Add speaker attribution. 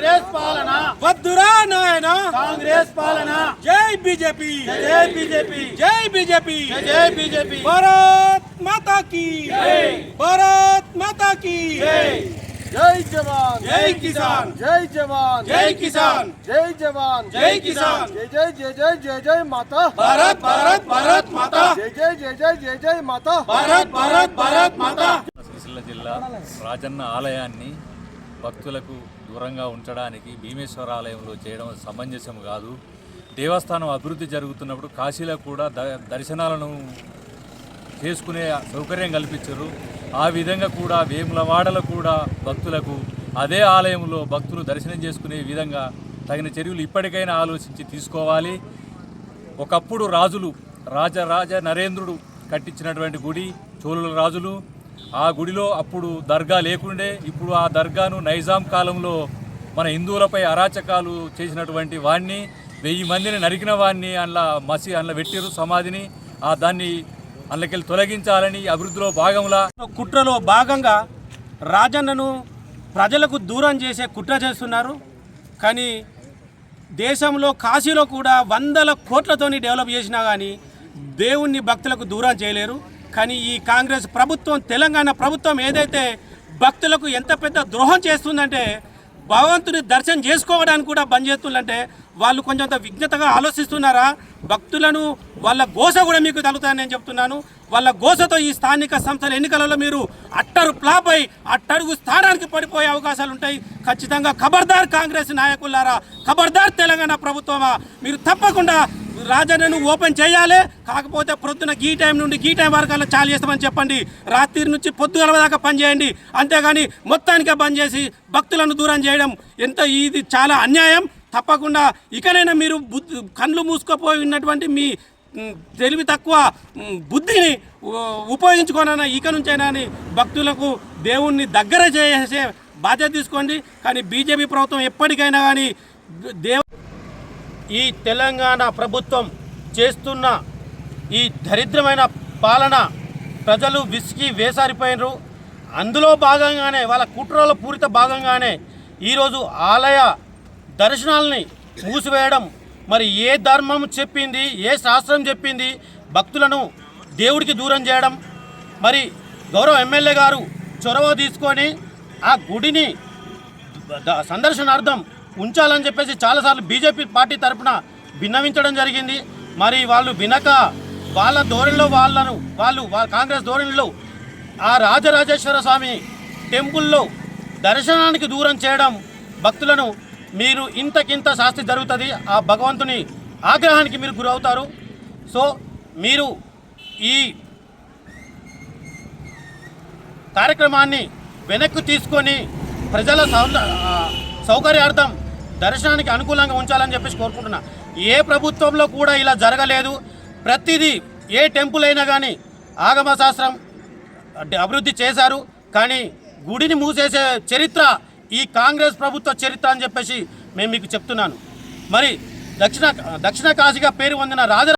Speaker 1: కాంగ్రెస్ పాలన
Speaker 2: వద్దురా నాయన
Speaker 1: కాంగ్రెస్ పాలన
Speaker 2: జై బీజేపీ
Speaker 1: జై బీజేపీ
Speaker 2: జై బీజేపీ
Speaker 1: జై బీజేపీ
Speaker 2: భారత్ మాతా की భారత్ మాతా की
Speaker 1: జై జవాన్
Speaker 2: జై కిసాన్
Speaker 1: జై జవాన్
Speaker 2: జై కిసాన్
Speaker 1: జై జవాన్
Speaker 2: జై కిసాన్
Speaker 1: జై జై జై జై జై జై మాతా
Speaker 2: భారత్ భారత్ భారత్ మాతా
Speaker 1: జై జై జై జై జై జై మాతా
Speaker 2: భారత్ భారత్ భారత్ మాతా
Speaker 3: సిరిసిల్ల జిల్లా రాజన్న ఆలయాన్ని భక్తులకు దూరంగా ఉంచడానికి భీమేశ్వర ఆలయంలో చేయడం సమంజసం కాదు. దేవస్థానం అభివృద్ధి జరుగుతున్నప్పుడు కాశీలో కూడా ద దర్శనాలను చేసుకునే సౌకర్యం కల్పించారు. ఆ విధంగా కూడా వేములవాడలో కూడా భక్తులకు అదే ఆలయంలో భక్తులు దర్శనం చేసుకునే విధంగా తగిన చర్యలు ఇప్పటికైనా ఆలోచించి తీసుకోవాలి. ఒకప్పుడు రాజులు రాజరాజ నరేంద్రుడు కట్టించినటువంటి గుడి చోళుల రాజులు ఆ గుడిలో అప్పుడు దర్గా లేకుండే ఇప్పుడు ఆ దర్గాను నైజాం కాలంలో మన హిందువులపై అరాచకాలు చేసినటువంటి వాణ్ణి వెయ్యి మందిని నరికిన వాణ్ణి అందులో మసి అందులో పెట్టిరు సమాధిని. ఆ దాన్ని అందులోకెళ్ళి తొలగించాలని అభివృద్ధిలో భాగంలా.
Speaker 2: కుట్రలో భాగంగా రాజన్నను ప్రజలకు దూరం చేసే కుట్ర చేస్తున్నారు. కానీ దేశంలో కాశీలో కూడా వందల కోట్లతోని డెవలప్ చేసినా కానీ దేవుణ్ణి భక్తులకు దూరం చేయలేరు. కానీ ఈ కాంగ్రెస్ ప్రభుత్వం తెలంగాణ ప్రభుత్వం ఏదైతే భక్తులకు ఎంత పెద్ద ద్రోహం చేస్తుందంటే భగవంతుని దర్శనం చేసుకోవడానికి కూడా బంద్ చేస్తుందంటే వాళ్ళు కొంచెం విజ్ఞతగా ఆలోచిస్తున్నారా? భక్తులను వాళ్ళ గోస కూడా మీకు తగులుతాయని నేను చెప్తున్నాను. వాళ్ళ గోసతో ఈ స్థానిక సంస్థల ఎన్నికలలో మీరు అట్టరు ఫ్లాప్ అయి అట్టడుగు స్థానానికి పడిపోయే అవకాశాలు ఉంటాయి. ఖచ్చితంగా ఖబర్దార్ కాంగ్రెస్ నాయకులారా ఖబర్దార్ తెలంగాణ ప్రభుత్వమా? మీరు తప్పకుండా రాజన్నను ఓపెన్ చేయాలి. కాకపోతే ప్రొద్దున గీ టైం నుండి గీ టైం వరకు అలా చాలు చేస్తామని చెప్పండి. రాత్రి నుంచి పొద్దుగల దాకా పనిచేయండి అంతేగాని మొత్తానికే బంద్ చేసి భక్తులను దూరం చేయడం ఎంత ఇది చాలా అన్యాయం. తప్పకుండా ఇకనైనా మీరు బుద్ధి కళ్ళు మూసుకుపోయి ఉన్నటువంటి మీ తెలివి తక్కువ బుద్ధిని ఉపయోగించుకోనైనా ఇక నుంచైనా భక్తులకు దేవుణ్ణి దగ్గర చేసే బాధ్యత తీసుకోండి. కానీ బీజేపీ ప్రభుత్వం ఎప్పటికైనా కానీ దేవ ఈ తెలంగాణ ప్రభుత్వం చేస్తున్న ఈ దరిద్రమైన పాలన ప్రజలు విసిగి వేసారిపోయినరు. అందులో భాగంగానే వాళ్ళ కుట్రలో పూరిత భాగంగానే ఈరోజు ఆలయ దర్శనాల్ని మూసివేయడం. మరి ఏ ధర్మం చెప్పింది ఏ శాస్త్రం చెప్పింది భక్తులను దేవుడికి దూరం చేయడం. మరి గౌరవ ఎమ్మెల్యే గారు చొరవ తీసుకొని ఆ గుడిని సందర్శనార్థం ఉంచాలని చెప్పేసి చాలాసార్లు బీజేపీ పార్టీ తరపున భిన్నవించడం జరిగింది. మరి వాళ్ళు వినక వాళ్ళ ధోరణిలో వాళ్ళను వాళ్ళు వాళ్ళ కాంగ్రెస్ ధోరణిలో ఆ రాజరాజేశ్వర స్వామి టెంపుల్లో దర్శనానికి దూరం చేయడం భక్తులను మీరు ఇంతకింత శాస్తి జరుగుతుంది. ఆ భగవంతుని ఆగ్రహానికి మీరు గురవుతారు. సో మీరు ఈ కార్యక్రమాన్ని వెనక్కి తీసుకొని ప్రజల సౌంద- సౌకర్యార్థం దర్శనానికి అనుకూలంగా ఉంచాలని చెప్పేసి కోరుకుంటున్నా. ఏ ప్రభుత్వంలో కూడా ఇలా జరగలేదు. ప్రతిదీ ఏ టెంపుల్ అయినా కానీ ఆగమశాస్త్రం అభివృద్ధి చేశారు. కానీ గుడిని మూసేసే చరిత్ర ఈ కాంగ్రెస్ ప్రభుత్వ చరిత్ర అని చెప్పేసి మేము మీకు చెప్తున్నాను. మరి దక్షిణ దక్షిణ కాశీగా పేరు పొందిన రాజ